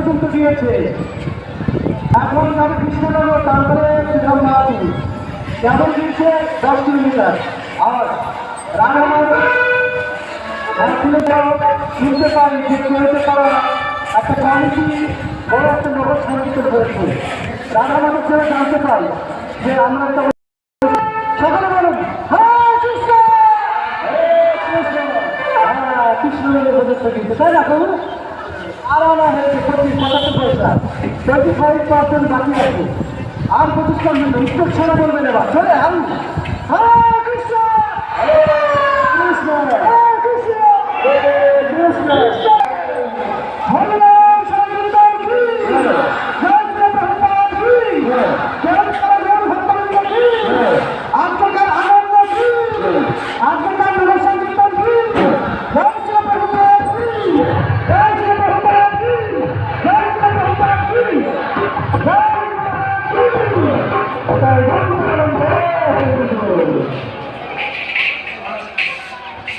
পর্যন্ত দিয়েছে। এখন কৃষ্ণনগর তারপরে কেমন দিয়েছে? দশ কিলোমিটার। আর পারা একটা একটা নগর যে আমরা হ্যাঁ কৃষ্ণ! হ্যাঁ প্রভু? আর আনা পয়সা। আর পার্সেন্ট ছাড়া বলবেন এবার। চলে হ্যাঁ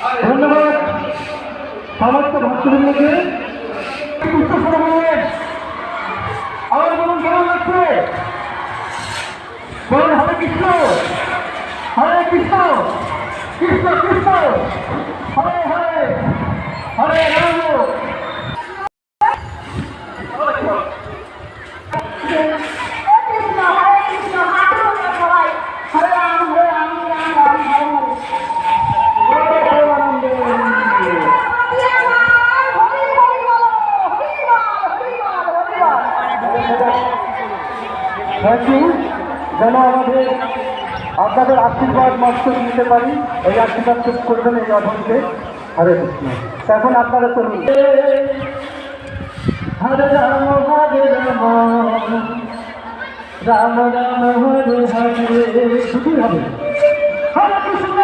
ধন্যবাদ। সমস্ত ভক্তবৃন্দকে আবার বলুন। কেমন লাগছে বলুন, হরে কৃষ্ণ। হরে কৃষ্ণ। কৃষ্ণ কৃষ্ণ। হরে হরে। হরে রাম কৃষ্ণ হরে কৃষ্ণ হাতে হাতে সবাই হরে রাম হরে রাম রাম রাম হরে হরে প্রেমানন্দে। হরি হরি বল হরি বল হরি বল হরি বল থ্যাংক ইউ যেন আমাদের আপনাদের আশীর্বাদ মাত্র নিতে পারি, এই আশীর্বাদ শেষ করবেন এই অধমকে। হরে কৃষ্ণ। এখন আপনারা চলুন। হরে রাম হরে রাম। রাম রাম, হরে হরে। শুধুই হবে। হরে কৃষ্ণ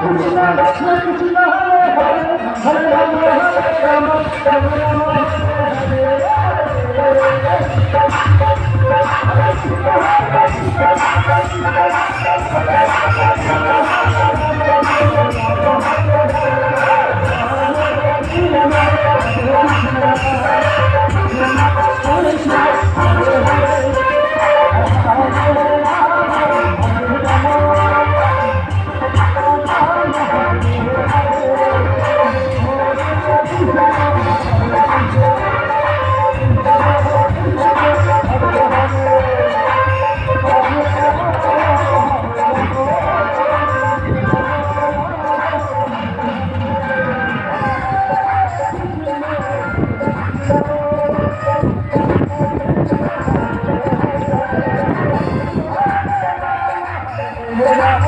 কৃষ্ণ কৃষ্ণ কৃষ্ণ, হরে হরে। হরে রাম রাম রাম, হরে হরে। Thank you. Yeah.